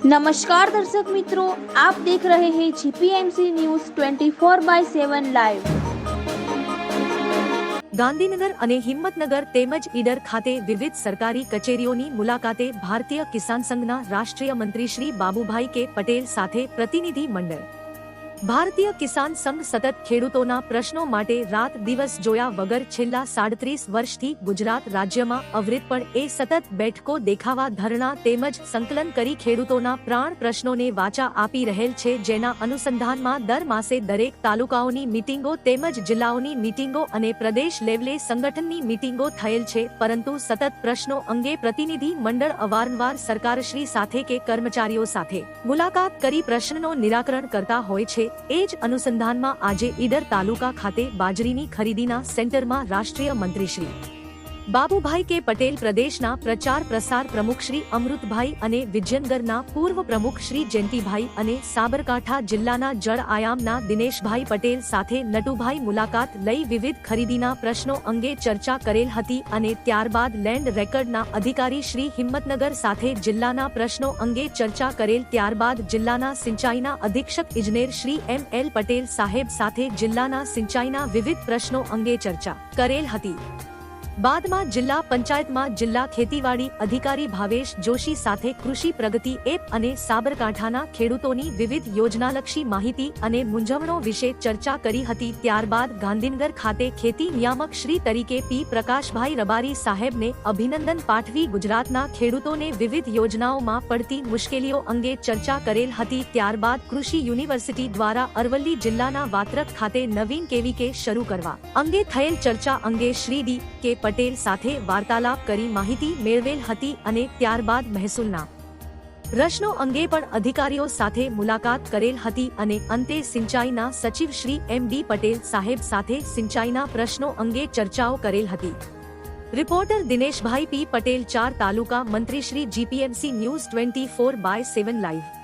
નમસ્કાર દર્શક મિત્રો આપ દેખ રહે હૈ GPMC news 24 by 7 live Gandhinagar અને હિંમતનગર તેમજ ઈડર ખાતે વિવિધ સરકારી કચેરીઓની મુલાકાતે ભારતીય કિસાન સંઘના રાષ્ટ્રીય મંત્રી શ્રી બાબુભાઈ કે પટેલ સાથે પ્રતિનિધિ મંડળ. ભારતીય કિસાન સંઘ સતત ખેડૂતોના પ્રશ્નો માટે રાત દિવસ જોયા વગર છેલ્લા સાડત્રીસ વર્ષથી ગુજરાત રાજ્યમાં અવિરત પણ એ સતત બેઠકો દેખાવા ધરણા તેમજ સંકલન કરી ખેડૂતોના પ્રાણ પ્રશ્નોને વાચા આપી રહેલ છે જેના અનુસંધાનમાં દર માસે દરેક તાલુકાઓની મિટિંગો તેમજ જિલ્લાઓની મીટિંગો અને પ્રદેશ લેવલે સંગઠનની મિટિંગો થયેલ છે. પરંતુ સતત પ્રશ્નો અંગે પ્રતિનિધિ મંડળ અવારનવાર સરકારશ્રી સાથે કે કર્મચારીઓ સાથે મુલાકાત કરી પ્રશ્નનો નિરાકરણ કરતા હોય છે. એ જ અનુસંધાનમાં આજે ઈડર તાલુકા ખાતે બાજરીની ખરીદીના સેન્ટરમાં રાષ્ટ્રીય મંત્રી શ્રી બાબુભાઈ કે પટેલ પ્રદેશના પ્રચાર પ્રસાર પ્રમુખ શ્રી અમૃતભાઈ અને વિજયનગરના પૂર્વ પ્રમુખ શ્રી જયંતિભાઈ અને સાબરકાંઠા જિલ્લાના જળ આયામના દિનેશભાઈ પટેલ સાથે નટુભાઈ મુલાકાત લઈ વિવિધ ખરીદીના પ્રશ્નો અંગે ચર્ચા કરેલ હતી અને ત્યારબાદ લેન્ડ રેકર્ડના અધિકારી શ્રી હિંમતનગર સાથે જિલ્લાના પ્રશ્નો અંગે ચર્ચા કરેલ ત્યારબાદ જિલ્લાના સિંચાઈના અધિક્ષક ઇજનેર શ્રી એમ એલ પટેલ સાહેબ સાથે જિલ્લાના સિંચાઈના વિવિધ પ્રશ્નો અંગે ચર્ચા કરેલ હતી. બાદમાં જિલ્લા પંચાયતમાં જિલ્લા ખેતીવાડી અધિકારી ભાવેશ જોશી સાથે કૃષિ પ્રગતિ એપ અને સાબરકાંઠાના ખેડૂતોની વિવિધ યોજનાલક્ષી માહિતી અને મૂંઝવણો વિશે ચર્ચા કરી હતી. ત્યારબાદ ગાંધીનગર ખાતે ખેતી નિયામક શ્રી તરીકે પી પ્રકાશભાઈ રબારી સાહેબને અભિનંદન પાઠવી ગુજરાતના ખેડૂતોને વિવિધ યોજનાઓમાં પડતી મુશ્કેલીઓ અંગે ચર્ચા કરેલ હતી. ત્યારબાદ કૃષિ યુનિવર્સિટી દ્વારા અરવલ્લી જિલ્લાના વાત્રક ખાતે નવીન કેવીકે શરૂ કરવા અંગે થયેલ ચર્ચા અંગે શ્રી ડી કે પટેલ સાથે વાર્તાલાપ કરી માહિતી મેળવેલ હતી અને ત્યારબાદ મહેસૂલના પ્રશ્નો અંગે પણ અધિકારીઓ સાથે મુલાકાત કરેલ હતી અને અંતે સિંચાઈના સચિવ શ્રી એમ ડી પટેલ સાહેબ સાથે સિંચાઈના પ્રશ્નો અંગે ચર્ચાઓ કરેલ હતી. રિપોર્ટર દિનેશભાઈ પી પટેલ, ચાર તાલુકા મંત્રી Shri GPMC news twenty four by seven live.